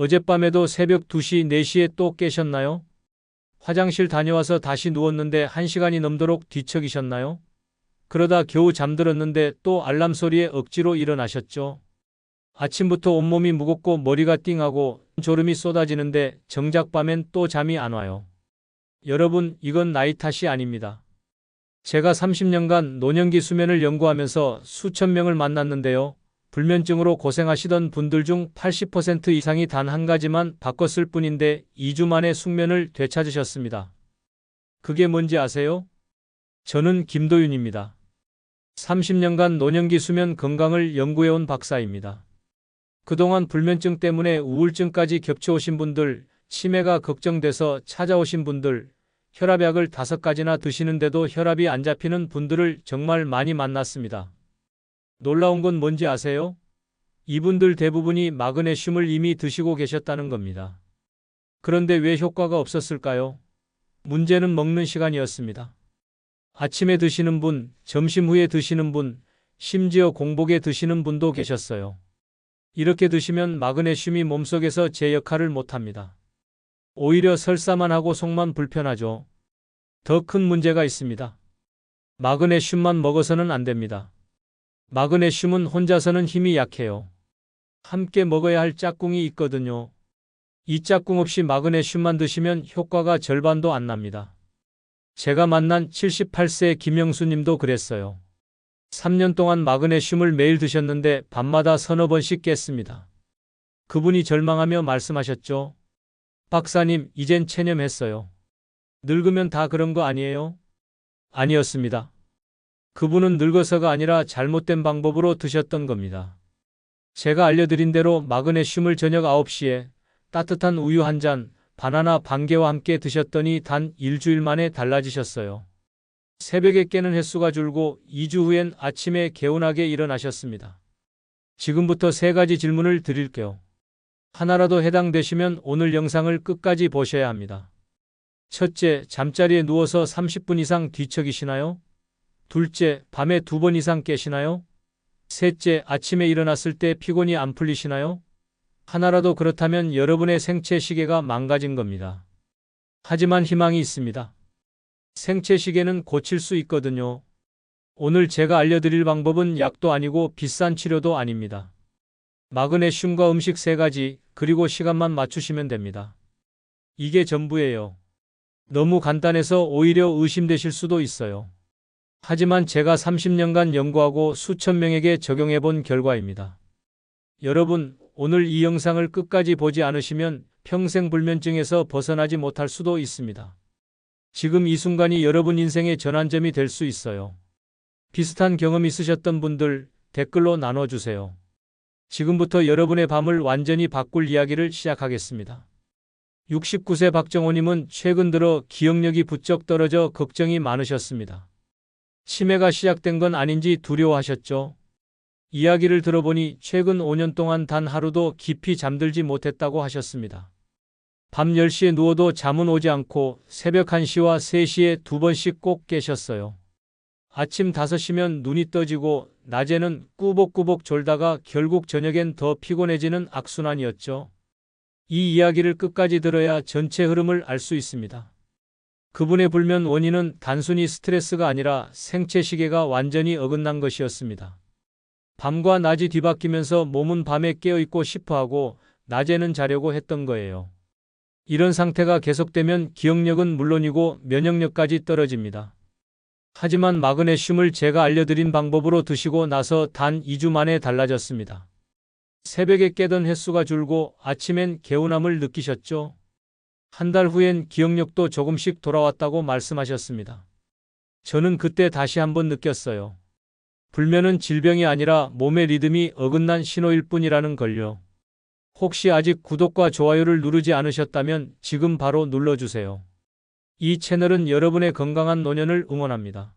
어젯밤에도 새벽 2시, 4시에 또 깨셨나요? 화장실 다녀와서 다시 누웠는데 1시간이 넘도록 뒤척이셨나요? 그러다 겨우 잠들었는데 또 알람 소리에 억지로 일어나셨죠. 아침부터 온몸이 무겁고 머리가 띵하고 졸음이 쏟아지는데 정작 밤엔 또 잠이 안 와요. 여러분, 이건 나이 탓이 아닙니다. 제가 30년간 노년기 수면을 연구하면서 수천 명을 만났는데요. 불면증으로 고생하시던 분들 중 80% 이상이 단 한 가지만 바꿨을 뿐인데 2주 만에 숙면을 되찾으셨습니다. 그게 뭔지 아세요? 저는 김도윤입니다. 30년간 노년기 수면 건강을 연구해온 박사입니다. 그동안 불면증 때문에 우울증까지 겹쳐오신 분들, 치매가 걱정돼서 찾아오신 분들, 혈압약을 다섯 가지나 드시는데도 혈압이 안 잡히는 분들을 정말 많이 만났습니다. 놀라운 건 뭔지 아세요? 이분들 대부분이 마그네슘을 이미 드시고 계셨다는 겁니다. 그런데 왜 효과가 없었을까요? 문제는 먹는 시간이었습니다. 아침에 드시는 분, 점심 후에 드시는 분, 심지어 공복에 드시는 분도 계셨어요. 이렇게 드시면 마그네슘이 몸속에서 제 역할을 못합니다. 오히려 설사만 하고 속만 불편하죠. 더 큰 문제가 있습니다. 마그네슘만 먹어서는 안 됩니다. 마그네슘은 혼자서는 힘이 약해요. 함께 먹어야 할 짝꿍이 있거든요. 이 짝꿍 없이 마그네슘만 드시면 효과가 절반도 안 납니다. 제가 만난 78세 김영수 님도 그랬어요. 3년 동안 마그네슘을 매일 드셨는데 밤마다 서너 번씩 깼습니다. 그분이 절망하며 말씀하셨죠. 박사님, 이젠 체념했어요. 늙으면 다 그런 거 아니에요? 아니었습니다. 그분은 늙어서가 아니라 잘못된 방법으로 드셨던 겁니다. 제가 알려드린 대로 마그네슘을 저녁 9시에 따뜻한 우유 한 잔, 바나나 반 개와 함께 드셨더니 단 일주일 만에 달라지셨어요. 새벽에 깨는 횟수가 줄고 2주 후엔 아침에 개운하게 일어나셨습니다. 지금부터 세 가지 질문을 드릴게요. 하나라도 해당되시면 오늘 영상을 끝까지 보셔야 합니다. 첫째, 잠자리에 누워서 30분 이상 뒤척이시나요? 둘째, 밤에 두 번 이상 깨시나요? 셋째, 아침에 일어났을 때 피곤이 안 풀리시나요? 하나라도 그렇다면 여러분의 생체 시계가 망가진 겁니다. 하지만 희망이 있습니다. 생체 시계는 고칠 수 있거든요. 오늘 제가 알려드릴 방법은 약도 아니고 비싼 치료도 아닙니다. 마그네슘과 음식 세 가지, 그리고 시간만 맞추시면 됩니다. 이게 전부예요. 너무 간단해서 오히려 의심되실 수도 있어요. 하지만 제가 30년간 연구하고 수천 명에게 적용해 본 결과입니다. 여러분, 오늘 이 영상을 끝까지 보지 않으시면 평생 불면증에서 벗어나지 못할 수도 있습니다. 지금 이 순간이 여러분 인생의 전환점이 될 수 있어요. 비슷한 경험 있으셨던 분들 댓글로 나눠주세요. 지금부터 여러분의 밤을 완전히 바꿀 이야기를 시작하겠습니다. 69세 박정호님은 최근 들어 기억력이 부쩍 떨어져 걱정이 많으셨습니다. 치매가 시작된 건 아닌지 두려워하셨죠? 이야기를 들어보니 최근 5년 동안 단 하루도 깊이 잠들지 못했다고 하셨습니다. 밤 10시에 누워도 잠은 오지 않고 새벽 1시와 3시에 두 번씩 꼭 깨셨어요. 아침 5시면 눈이 떠지고 낮에는 꾸벅꾸벅 졸다가 결국 저녁엔 더 피곤해지는 악순환이었죠. 이 이야기를 끝까지 들어야 전체 흐름을 알 수 있습니다. 그분의 불면 원인은 단순히 스트레스가 아니라 생체 시계가 완전히 어긋난 것이었습니다. 밤과 낮이 뒤바뀌면서 몸은 밤에 깨어있고 싶어하고 낮에는 자려고 했던 거예요. 이런 상태가 계속되면 기억력은 물론이고 면역력까지 떨어집니다. 하지만 마그네슘을 제가 알려드린 방법으로 드시고 나서 단 2주 만에 달라졌습니다. 새벽에 깨던 횟수가 줄고 아침엔 개운함을 느끼셨죠? 한 달 후엔 기억력도 조금씩 돌아왔다고 말씀하셨습니다. 저는 그때 다시 한번 느꼈어요. 불면은 질병이 아니라 몸의 리듬이 어긋난 신호일 뿐이라는 걸요. 혹시 아직 구독과 좋아요를 누르지 않으셨다면 지금 바로 눌러주세요. 이 채널은 여러분의 건강한 노년을 응원합니다.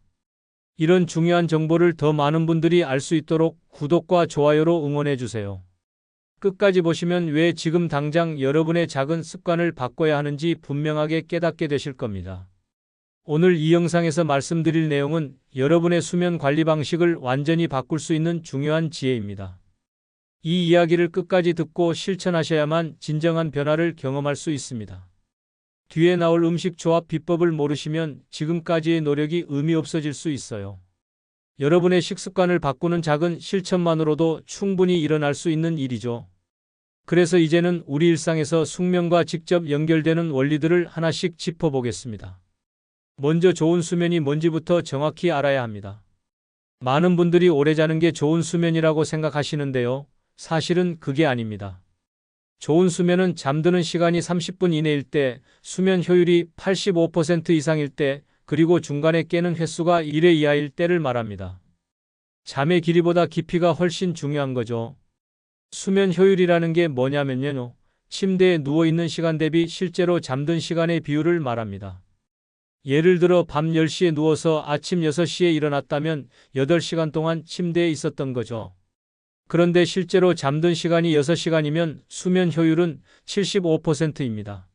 이런 중요한 정보를 더 많은 분들이 알 수 있도록 구독과 좋아요로 응원해주세요. 끝까지 보시면 왜 지금 당장 여러분의 작은 습관을 바꿔야 하는지 분명하게 깨닫게 되실 겁니다. 오늘 이 영상에서 말씀드릴 내용은 여러분의 수면 관리 방식을 완전히 바꿀 수 있는 중요한 지혜입니다. 이 이야기를 끝까지 듣고 실천하셔야만 진정한 변화를 경험할 수 있습니다. 뒤에 나올 음식 조합 비법을 모르시면 지금까지의 노력이 의미 없어질 수 있어요. 여러분의 식습관을 바꾸는 작은 실천만으로도 충분히 일어날 수 있는 일이죠. 그래서 이제는 우리 일상에서 숙면과 직접 연결되는 원리들을 하나씩 짚어보겠습니다. 먼저 좋은 수면이 뭔지부터 정확히 알아야 합니다. 많은 분들이 오래 자는 게 좋은 수면이라고 생각하시는데요. 사실은 그게 아닙니다. 좋은 수면은 잠드는 시간이 30분 이내일 때, 수면 효율이 85% 이상일 때, 그리고 중간에 깨는 횟수가 1회 이하일 때를 말합니다. 잠의 길이보다 깊이가 훨씬 중요한 거죠. 수면 효율이라는 게 뭐냐면요. 침대에 누워있는 시간 대비 실제로 잠든 시간의 비율을 말합니다. 예를 들어 밤 10시에 누워서 아침 6시에 일어났다면 8시간 동안 침대에 있었던 거죠. 그런데 실제로 잠든 시간이 6시간이면 수면 효율은 75%입니다.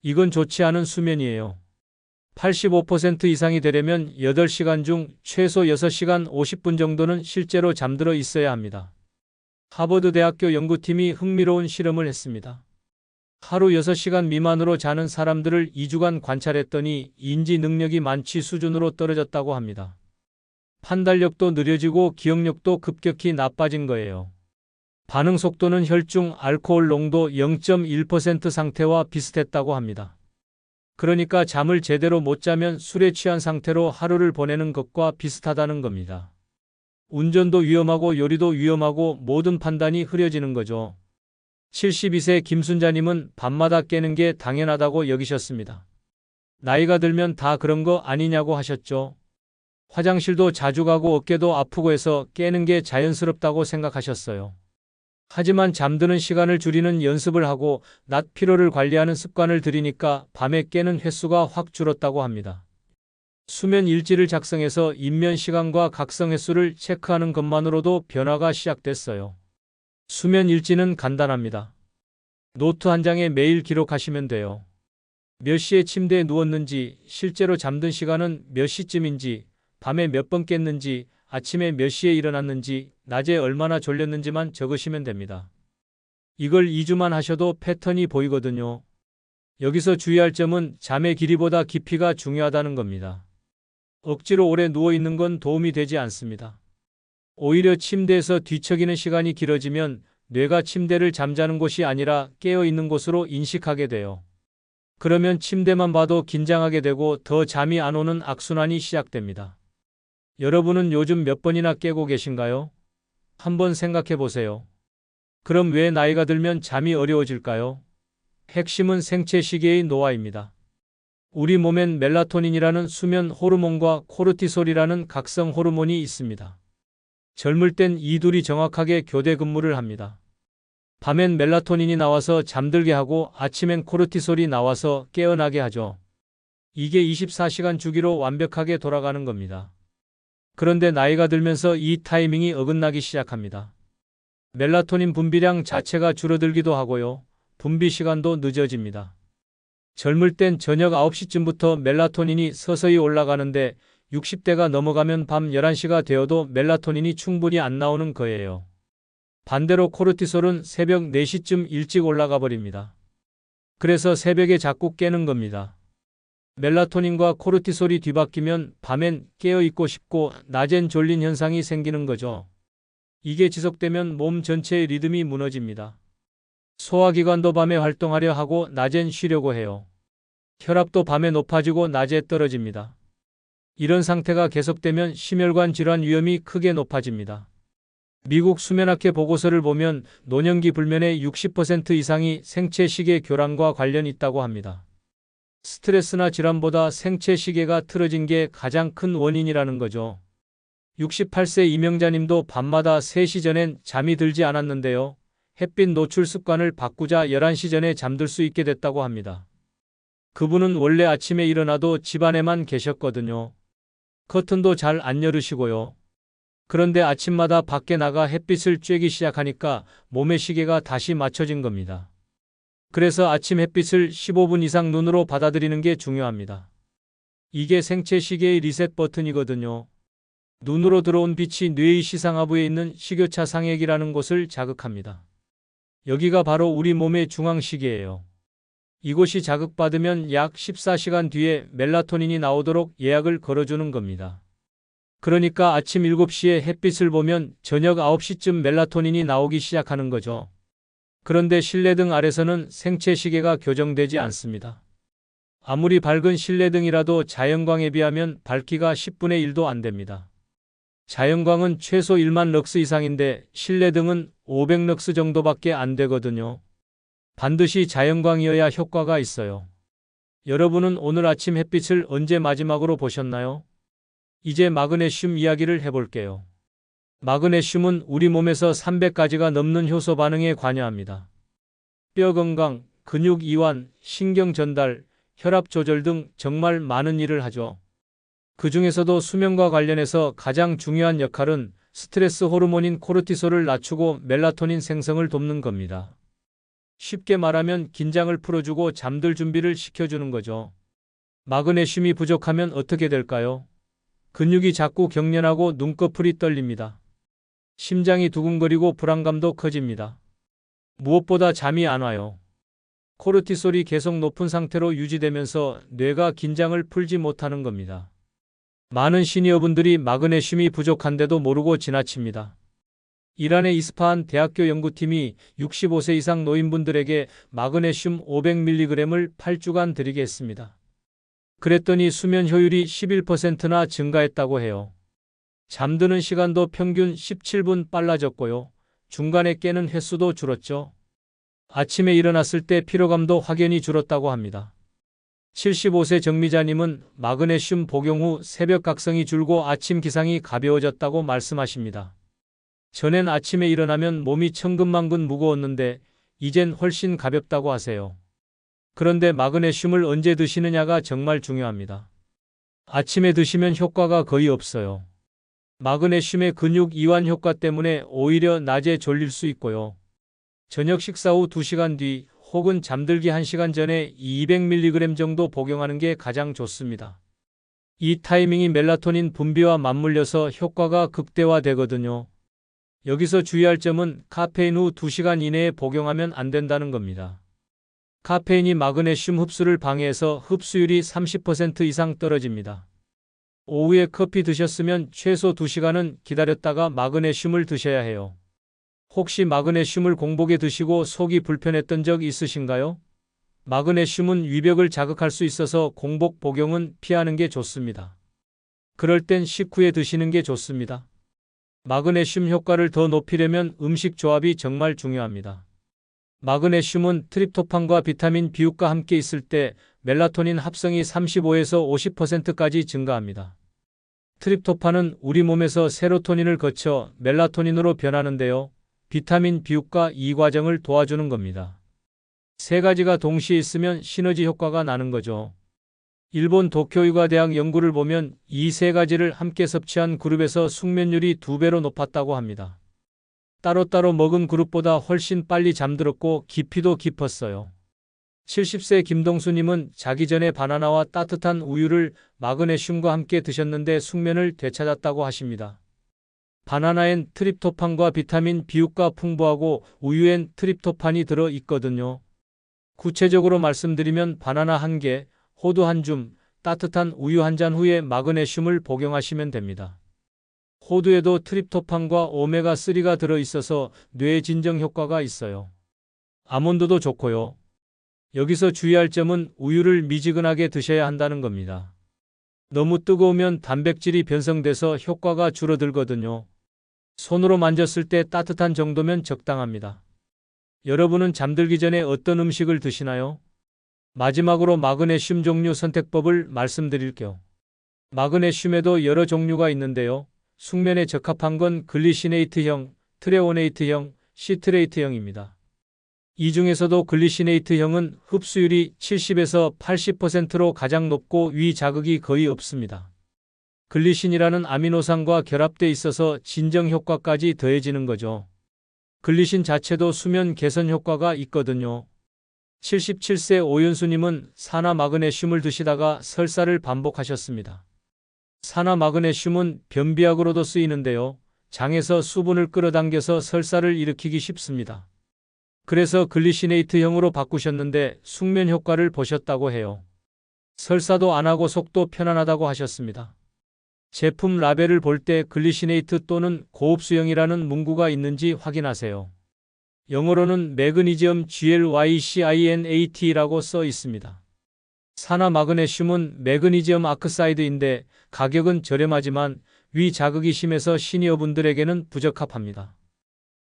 이건 좋지 않은 수면이에요. 85% 이상이 되려면 8시간 중 최소 6시간 50분 정도는 실제로 잠들어 있어야 합니다. 하버드 대학교 연구팀이 흥미로운 실험을 했습니다. 하루 6시간 미만으로 자는 사람들을 2주간 관찰했더니 인지 능력이 만취 수준으로 떨어졌다고 합니다. 판단력도 느려지고 기억력도 급격히 나빠진 거예요. 반응 속도는 혈중 알코올 농도 0.1% 상태와 비슷했다고 합니다. 그러니까 잠을 제대로 못 자면 술에 취한 상태로 하루를 보내는 것과 비슷하다는 겁니다. 운전도 위험하고 요리도 위험하고 모든 판단이 흐려지는 거죠. 72세 김순자님은 밤마다 깨는 게 당연하다고 여기셨습니다. 나이가 들면 다 그런 거 아니냐고 하셨죠. 화장실도 자주 가고 어깨도 아프고 해서 깨는 게 자연스럽다고 생각하셨어요. 하지만 잠드는 시간을 줄이는 연습을 하고 낮 피로를 관리하는 습관을 들이니까 밤에 깨는 횟수가 확 줄었다고 합니다. 수면 일지를 작성해서 입면 시간과 각성 횟수를 체크하는 것만으로도 변화가 시작됐어요. 수면 일지는 간단합니다. 노트 한 장에 매일 기록하시면 돼요. 몇 시에 침대에 누웠는지, 실제로 잠든 시간은 몇 시쯤인지, 밤에 몇 번 깼는지, 아침에 몇 시에 일어났는지, 낮에 얼마나 졸렸는지만 적으시면 됩니다. 이걸 2주만 하셔도 패턴이 보이거든요. 여기서 주의할 점은 잠의 길이보다 깊이가 중요하다는 겁니다. 억지로 오래 누워 있는 건 도움이 되지 않습니다. 오히려 침대에서 뒤척이는 시간이 길어지면 뇌가 침대를 잠자는 곳이 아니라 깨어 있는 곳으로 인식하게 돼요. 그러면 침대만 봐도 긴장하게 되고 더 잠이 안 오는 악순환이 시작됩니다. 여러분은 요즘 몇 번이나 깨고 계신가요? 한번 생각해 보세요. 그럼 왜 나이가 들면 잠이 어려워질까요? 핵심은 생체 시계의 노화입니다. 우리 몸엔 멜라토닌이라는 수면 호르몬과 코르티솔이라는 각성 호르몬이 있습니다. 젊을 땐 이 둘이 정확하게 교대 근무를 합니다. 밤엔 멜라토닌이 나와서 잠들게 하고 아침엔 코르티솔이 나와서 깨어나게 하죠. 이게 24시간 주기로 완벽하게 돌아가는 겁니다. 그런데 나이가 들면서 이 타이밍이 어긋나기 시작합니다. 멜라토닌 분비량 자체가 줄어들기도 하고요. 분비 시간도 늦어집니다. 젊을 땐 저녁 9시쯤부터 멜라토닌이 서서히 올라가는데 60대가 넘어가면 밤 11시가 되어도 멜라토닌이 충분히 안 나오는 거예요. 반대로 코르티솔은 새벽 4시쯤 일찍 올라가 버립니다. 그래서 새벽에 자꾸 깨는 겁니다. 멜라토닌과 코르티솔이 뒤바뀌면 밤엔 깨어있고 싶고 낮엔 졸린 현상이 생기는 거죠. 이게 지속되면 몸 전체의 리듬이 무너집니다. 소화기관도 밤에 활동하려 하고 낮엔 쉬려고 해요. 혈압도 밤에 높아지고 낮에 떨어집니다. 이런 상태가 계속되면 심혈관 질환 위험이 크게 높아집니다. 미국 수면학회 보고서를 보면 노년기 불면의 60% 이상이 생체 시계 교란과 관련이 있다고 합니다. 스트레스나 질환보다 생체 시계가 틀어진 게 가장 큰 원인이라는 거죠. 68세 이명자님도 밤마다 3시 전엔 잠이 들지 않았는데요. 햇빛 노출 습관을 바꾸자 11시 전에 잠들 수 있게 됐다고 합니다. 그분은 원래 아침에 일어나도 집안에만 계셨거든요. 커튼도 잘 안 열으시고요. 그런데 아침마다 밖에 나가 햇빛을 쬐기 시작하니까 몸의 시계가 다시 맞춰진 겁니다. 그래서 아침 햇빛을 15분 이상 눈으로 받아들이는 게 중요합니다. 이게 생체 시계의 리셋 버튼이거든요. 눈으로 들어온 빛이 뇌의 시상하부에 있는 식교차 상액이라는 곳을 자극합니다. 여기가 바로 우리 몸의 중앙시계예요. 이곳이 자극받으면 약 14시간 뒤에 멜라토닌이 나오도록 예약을 걸어주는 겁니다. 그러니까 아침 7시에 햇빛을 보면 저녁 9시쯤 멜라토닌이 나오기 시작하는 거죠. 그런데 실내등 아래서는 생체 시계가 교정되지 않습니다. 아무리 밝은 실내등이라도 자연광에 비하면 밝기가 10분의 1도 안 됩니다. 자연광은 최소 1만 럭스 이상인데 실내등은 500 럭스 정도밖에 안 되거든요. 반드시 자연광이어야 효과가 있어요. 여러분은 오늘 아침 햇빛을 언제 마지막으로 보셨나요? 이제 마그네슘 이야기를 해볼게요. 마그네슘은 우리 몸에서 300가지가 넘는 효소 반응에 관여합니다. 뼈 건강, 근육 이완, 신경 전달, 혈압 조절 등 정말 많은 일을 하죠. 그 중에서도 수면과 관련해서 가장 중요한 역할은 스트레스 호르몬인 코르티솔을 낮추고 멜라토닌 생성을 돕는 겁니다. 쉽게 말하면 긴장을 풀어주고 잠들 준비를 시켜주는 거죠. 마그네슘이 부족하면 어떻게 될까요? 근육이 자꾸 경련하고 눈꺼풀이 떨립니다. 심장이 두근거리고 불안감도 커집니다. 무엇보다 잠이 안 와요. 코르티솔이 계속 높은 상태로 유지되면서 뇌가 긴장을 풀지 못하는 겁니다. 많은 시니어분들이 마그네슘이 부족한데도 모르고 지나칩니다. 이란의 이스파한 대학교 연구팀이 65세 이상 노인분들에게 마그네슘 500mg을 8주간 드리겠습니다. 그랬더니 수면 효율이 11%나 증가했다고 해요. 잠드는 시간도 평균 17분 빨라졌고요. 중간에 깨는 횟수도 줄었죠. 아침에 일어났을 때 피로감도 확연히 줄었다고 합니다. 75세 정미자님은 마그네슘 복용 후 새벽 각성이 줄고 아침 기상이 가벼워졌다고 말씀하십니다. 전엔 아침에 일어나면 몸이 천근만근 무거웠는데 이젠 훨씬 가볍다고 하세요. 그런데 마그네슘을 언제 드시느냐가 정말 중요합니다. 아침에 드시면 효과가 거의 없어요. 마그네슘의 근육 이완 효과 때문에 오히려 낮에 졸릴 수 있고요. 저녁 식사 후 2시간 뒤 혹은 잠들기 1시간 전에 200mg 정도 복용하는 게 가장 좋습니다. 이 타이밍이 멜라토닌 분비와 맞물려서 효과가 극대화되거든요. 여기서 주의할 점은 카페인 후 2시간 이내에 복용하면 안 된다는 겁니다. 카페인이 마그네슘 흡수를 방해해서 흡수율이 30% 이상 떨어집니다. 오후에 커피 드셨으면 최소 2시간은 기다렸다가 마그네슘을 드셔야 해요. 혹시 마그네슘을 공복에 드시고 속이 불편했던 적 있으신가요? 마그네슘은 위벽을 자극할 수 있어서 공복 복용은 피하는 게 좋습니다. 그럴 땐 식후에 드시는 게 좋습니다. 마그네슘 효과를 더 높이려면 음식 조합이 정말 중요합니다. 마그네슘은 트립토판과 비타민 비육과 함께 있을 때 멜라토닌 합성이 35에서 50%까지 증가합니다. 트립토판은 우리 몸에서 세로토닌을 거쳐 멜라토닌으로 변하는데요. 비타민 비육과 이 과정을 도와주는 겁니다. 세 가지가 동시에 있으면 시너지 효과가 나는 거죠. 일본 도쿄의과대학 연구를 보면 이 세 가지를 함께 섭취한 그룹에서 숙면율이 두 배로 높았다고 합니다. 따로따로 먹은 그룹보다 훨씬 빨리 잠들었고 깊이도 깊었어요. 70세 김동수님은 자기 전에 바나나와 따뜻한 우유를 마그네슘과 함께 드셨는데 숙면을 되찾았다고 하십니다. 바나나엔 트립토판과 비타민 비육과 풍부하고 우유엔 트립토판이 들어 있거든요. 구체적으로 말씀드리면 바나나 한 개, 호두 한 줌, 따뜻한 우유 한 잔 후에 마그네슘을 복용하시면 됩니다. 호두에도 트립토판과 오메가3가 들어 있어서 뇌 진정 효과가 있어요. 아몬드도 좋고요. 여기서 주의할 점은 우유를 미지근하게 드셔야 한다는 겁니다. 너무 뜨거우면 단백질이 변성돼서 효과가 줄어들거든요. 손으로 만졌을 때 따뜻한 정도면 적당합니다. 여러분은 잠들기 전에 어떤 음식을 드시나요? 마지막으로 마그네슘 종류 선택법을 말씀드릴게요. 마그네슘에도 여러 종류가 있는데요. 숙면에 적합한 건 글리시네이트형, 트레오네이트형, 시트레이트형입니다. 이 중에서도 글리시네이트형은 흡수율이 70에서 80%로 가장 높고 위 자극이 거의 없습니다. 글리신이라는 아미노산과 결합돼 있어서 진정 효과까지 더해지는 거죠. 글리신 자체도 수면 개선 효과가 있거든요. 77세 오윤수님은 산화 마그네슘을 드시다가 설사를 반복하셨습니다. 산화 마그네슘은 변비약으로도 쓰이는데요. 장에서 수분을 끌어당겨서 설사를 일으키기 쉽습니다. 그래서 글리시네이트형으로 바꾸셨는데 숙면 효과를 보셨다고 해요. 설사도 안 하고 속도 편안하다고 하셨습니다. 제품 라벨을 볼 때 글리시네이트 또는 고흡수형이라는 문구가 있는지 확인하세요. 영어로는 매그니지엄 GLYCINAT라고 써 있습니다. 산화 마그네슘은 매그니지엄 아크사이드인데 가격은 저렴하지만 위 자극이 심해서 시니어분들에게는 부적합합니다.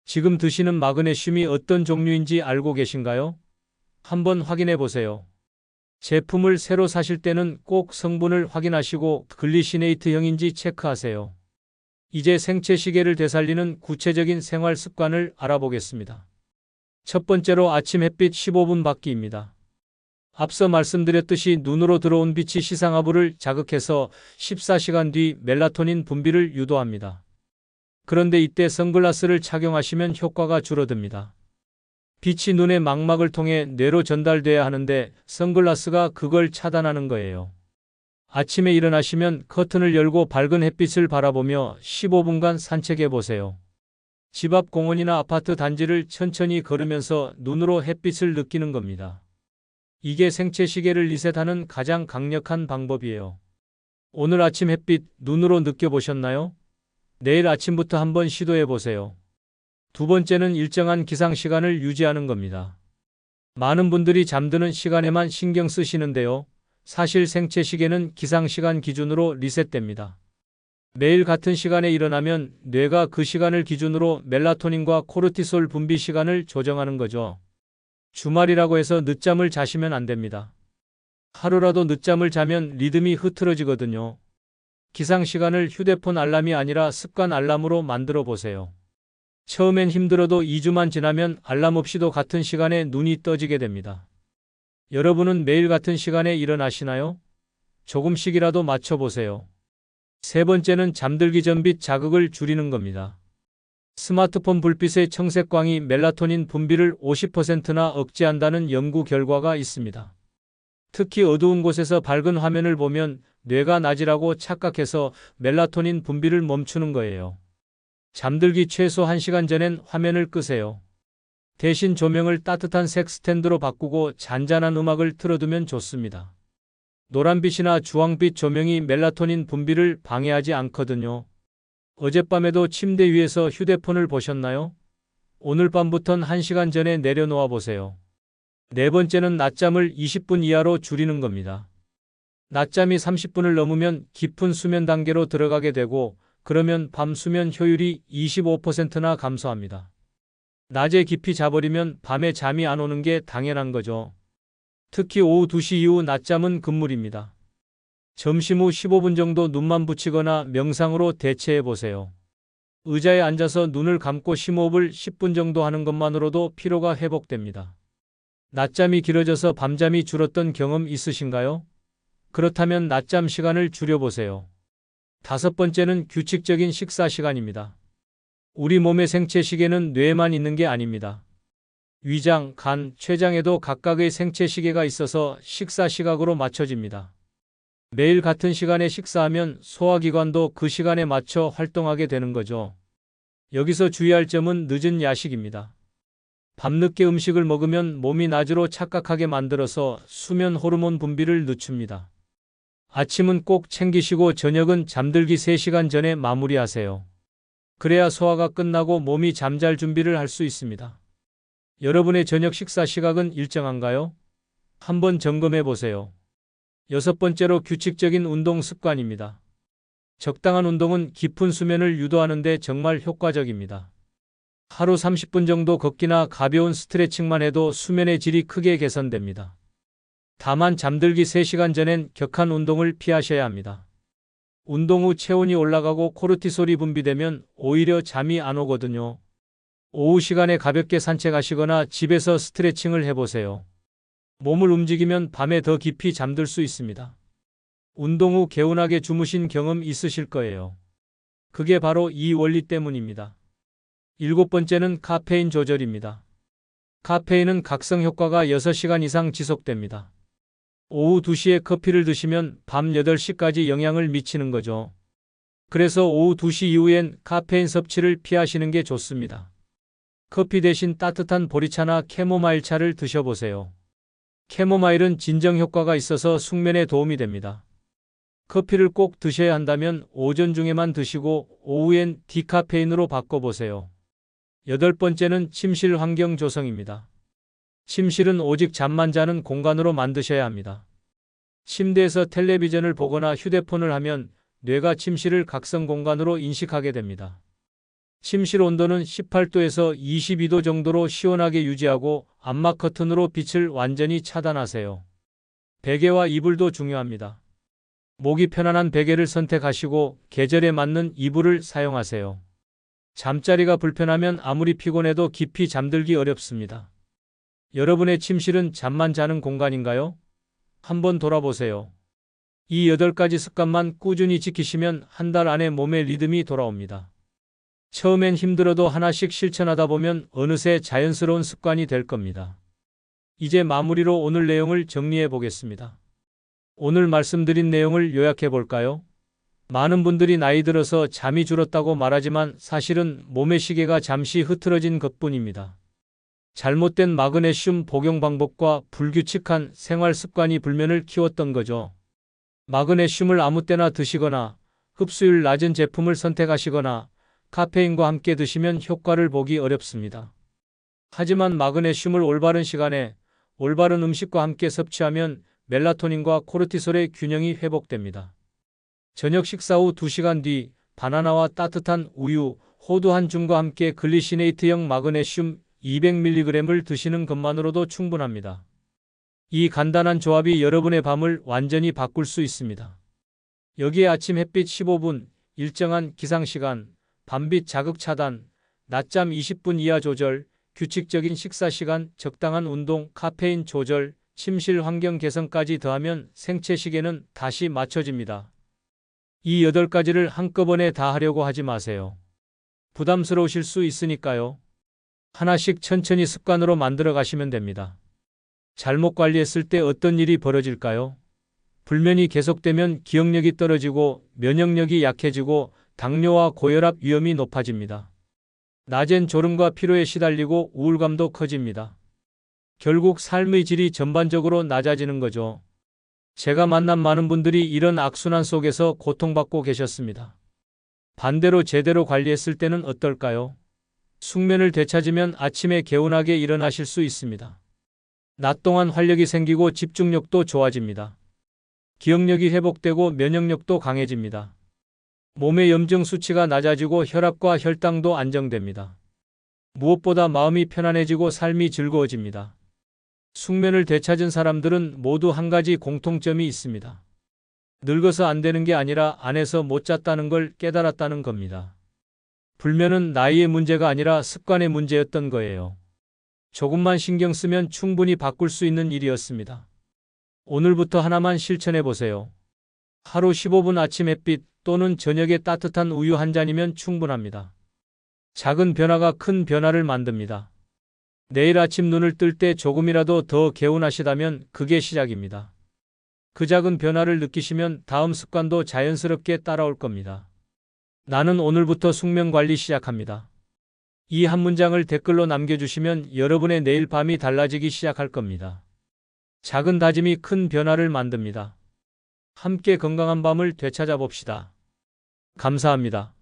지금 드시는 마그네슘이 어떤 종류인지 알고 계신가요? 한번 확인해 보세요. 제품을 새로 사실 때는 꼭 성분을 확인하시고 글리시네이트형인지 체크하세요. 이제 생체 시계를 되살리는 구체적인 생활 습관을 알아보겠습니다. 첫 번째로 아침 햇빛 15분 받기입니다. 앞서 말씀드렸듯이 눈으로 들어온 빛이 시상하부를 자극해서 14시간 뒤 멜라토닌 분비를 유도합니다. 그런데 이때 선글라스를 착용하시면 효과가 줄어듭니다. 빛이 눈의 망막을 통해 뇌로 전달돼야 하는데 선글라스가 그걸 차단하는 거예요. 아침에 일어나시면 커튼을 열고 밝은 햇빛을 바라보며 15분간 산책해 보세요. 집 앞 공원이나 아파트 단지를 천천히 걸으면서 눈으로 햇빛을 느끼는 겁니다. 이게 생체 시계를 리셋하는 가장 강력한 방법이에요. 오늘 아침 햇빛 눈으로 느껴보셨나요? 내일 아침부터 한번 시도해 보세요. 두 번째는 일정한 기상 시간을 유지하는 겁니다. 많은 분들이 잠드는 시간에만 신경 쓰시는데요. 사실 생체 시계는 기상 시간 기준으로 리셋됩니다. 매일 같은 시간에 일어나면 뇌가 그 시간을 기준으로 멜라토닌과 코르티솔 분비 시간을 조정하는 거죠. 주말이라고 해서 늦잠을 자시면 안 됩니다. 하루라도 늦잠을 자면 리듬이 흐트러지거든요. 기상 시간을 휴대폰 알람이 아니라 습관 알람으로 만들어 보세요. 처음엔 힘들어도 2주만 지나면 알람 없이도 같은 시간에 눈이 떠지게 됩니다. 여러분은 매일 같은 시간에 일어나시나요? 조금씩이라도 맞춰보세요. 세 번째는 잠들기 전 빛 자극을 줄이는 겁니다. 스마트폰 불빛의 청색광이 멜라토닌 분비를 50%나 억제한다는 연구 결과가 있습니다. 특히 어두운 곳에서 밝은 화면을 보면 뇌가 낮이라고 착각해서 멜라토닌 분비를 멈추는 거예요. 잠들기 최소 1시간 전엔 화면을 끄세요. 대신 조명을 따뜻한 색 스탠드로 바꾸고 잔잔한 음악을 틀어두면 좋습니다. 노란빛이나 주황빛 조명이 멜라토닌 분비를 방해하지 않거든요. 어젯밤에도 침대 위에서 휴대폰을 보셨나요? 오늘 밤부턴 1시간 전에 내려놓아 보세요. 네 번째는 낮잠을 20분 이하로 줄이는 겁니다. 낮잠이 30분을 넘으면 깊은 수면 단계로 들어가게 되고 그러면 밤 수면 효율이 25%나 감소합니다. 낮에 깊이 자버리면 밤에 잠이 안 오는 게 당연한 거죠. 특히 오후 2시 이후 낮잠은 금물입니다. 점심 후 15분 정도 눈만 붙이거나 명상으로 대체해 보세요. 의자에 앉아서 눈을 감고 심호흡을 10분 정도 하는 것만으로도 피로가 회복됩니다. 낮잠이 길어져서 밤잠이 줄었던 경험 있으신가요? 그렇다면 낮잠 시간을 줄여보세요. 다섯 번째는 규칙적인 식사 시간입니다. 우리 몸의 생체 시계는 뇌에만 있는 게 아닙니다. 위장, 간, 췌장에도 각각의 생체 시계가 있어서 식사 시각으로 맞춰집니다. 매일 같은 시간에 식사하면 소화기관도 그 시간에 맞춰 활동하게 되는 거죠. 여기서 주의할 점은 늦은 야식입니다. 밤늦게 음식을 먹으면 몸이 낮으로 착각하게 만들어서 수면 호르몬 분비를 늦춥니다. 아침은 꼭 챙기시고 저녁은 잠들기 3시간 전에 마무리하세요. 그래야 소화가 끝나고 몸이 잠잘 준비를 할 수 있습니다. 여러분의 저녁 식사 시각은 일정한가요? 한번 점검해 보세요. 여섯 번째로 규칙적인 운동 습관입니다. 적당한 운동은 깊은 수면을 유도하는 데 정말 효과적입니다. 하루 30분 정도 걷기나 가벼운 스트레칭만 해도 수면의 질이 크게 개선됩니다. 다만 잠들기 3시간 전엔 격한 운동을 피하셔야 합니다. 운동 후 체온이 올라가고 코르티솔이 분비되면 오히려 잠이 안 오거든요. 오후 시간에 가볍게 산책하시거나 집에서 스트레칭을 해보세요. 몸을 움직이면 밤에 더 깊이 잠들 수 있습니다. 운동 후 개운하게 주무신 경험 있으실 거예요. 그게 바로 이 원리 때문입니다. 일곱 번째는 카페인 조절입니다. 카페인은 각성 효과가 6시간 이상 지속됩니다. 오후 2시에 커피를 드시면 밤 8시까지 영향을 미치는 거죠. 그래서 오후 2시 이후엔 카페인 섭취를 피하시는 게 좋습니다. 커피 대신 따뜻한 보리차나 캐모마일 차를 드셔보세요. 캐모마일은 진정 효과가 있어서 숙면에 도움이 됩니다. 커피를 꼭 드셔야 한다면 오전 중에만 드시고 오후엔 디카페인으로 바꿔보세요. 여덟 번째는 침실 환경 조성입니다. 침실은 오직 잠만 자는 공간으로 만드셔야 합니다. 침대에서 텔레비전을 보거나 휴대폰을 하면 뇌가 침실을 각성 공간으로 인식하게 됩니다. 침실 온도는 18도에서 22도 정도로 시원하게 유지하고 암막 커튼으로 빛을 완전히 차단하세요. 베개와 이불도 중요합니다. 목이 편안한 베개를 선택하시고 계절에 맞는 이불을 사용하세요. 잠자리가 불편하면 아무리 피곤해도 깊이 잠들기 어렵습니다. 여러분의 침실은 잠만 자는 공간인가요? 한번 돌아보세요. 이 8가지 습관만 꾸준히 지키시면 한 달 안에 몸의 리듬이 돌아옵니다. 처음엔 힘들어도 하나씩 실천하다 보면 어느새 자연스러운 습관이 될 겁니다. 이제 마무리로 오늘 내용을 정리해 보겠습니다. 오늘 말씀드린 내용을 요약해 볼까요? 많은 분들이 나이 들어서 잠이 줄었다고 말하지만 사실은 몸의 시계가 잠시 흐트러진 것뿐입니다. 잘못된 마그네슘 복용 방법과 불규칙한 생활 습관이 불면을 키웠던 거죠. 마그네슘을 아무 때나 드시거나 흡수율 낮은 제품을 선택하시거나 카페인과 함께 드시면 효과를 보기 어렵습니다. 하지만 마그네슘을 올바른 시간에 올바른 음식과 함께 섭취하면 멜라토닌과 코르티솔의 균형이 회복됩니다. 저녁 식사 후 2시간 뒤 바나나와 따뜻한 우유, 호두 한 줌과 함께 글리시네이트형 마그네슘 200mg을 드시는 것만으로도 충분합니다. 이 간단한 조합이 여러분의 밤을 완전히 바꿀 수 있습니다. 여기에 아침 햇빛 15분, 일정한 기상시간, 밤빛 자극 차단, 낮잠 20분 이하 조절, 규칙적인 식사 시간, 적당한 운동, 카페인 조절, 침실 환경 개선까지 더하면 생체 시계는 다시 맞춰집니다. 이 8가지를 한꺼번에 다 하려고 하지 마세요. 부담스러우실 수 있으니까요. 하나씩 천천히 습관으로 만들어 가시면 됩니다. 잘못 관리했을 때 어떤 일이 벌어질까요? 불면이 계속되면 기억력이 떨어지고 면역력이 약해지고 당뇨와 고혈압 위험이 높아집니다. 낮엔 졸음과 피로에 시달리고 우울감도 커집니다. 결국 삶의 질이 전반적으로 낮아지는 거죠. 제가 만난 많은 분들이 이런 악순환 속에서 고통받고 계셨습니다. 반대로 제대로 관리했을 때는 어떨까요? 숙면을 되찾으면 아침에 개운하게 일어나실 수 있습니다. 낮 동안 활력이 생기고 집중력도 좋아집니다. 기억력이 회복되고 면역력도 강해집니다. 몸의 염증 수치가 낮아지고 혈압과 혈당도 안정됩니다. 무엇보다 마음이 편안해지고 삶이 즐거워집니다. 숙면을 되찾은 사람들은 모두 한 가지 공통점이 있습니다. 늙어서 안 되는 게 아니라 안에서 못 잤다는 걸 깨달았다는 겁니다. 불면은 나이의 문제가 아니라 습관의 문제였던 거예요. 조금만 신경 쓰면 충분히 바꿀 수 있는 일이었습니다. 오늘부터 하나만 실천해 보세요. 하루 15분 아침 햇빛 또는 저녁에 따뜻한 우유 한 잔이면 충분합니다. 작은 변화가 큰 변화를 만듭니다. 내일 아침 눈을 뜰 때 조금이라도 더 개운하시다면 그게 시작입니다. 그 작은 변화를 느끼시면 다음 습관도 자연스럽게 따라올 겁니다. 나는 오늘부터 숙면 관리 시작합니다. 이 한 문장을 댓글로 남겨주시면 여러분의 내일 밤이 달라지기 시작할 겁니다. 작은 다짐이 큰 변화를 만듭니다. 함께 건강한 밤을 되찾아 봅시다. 감사합니다.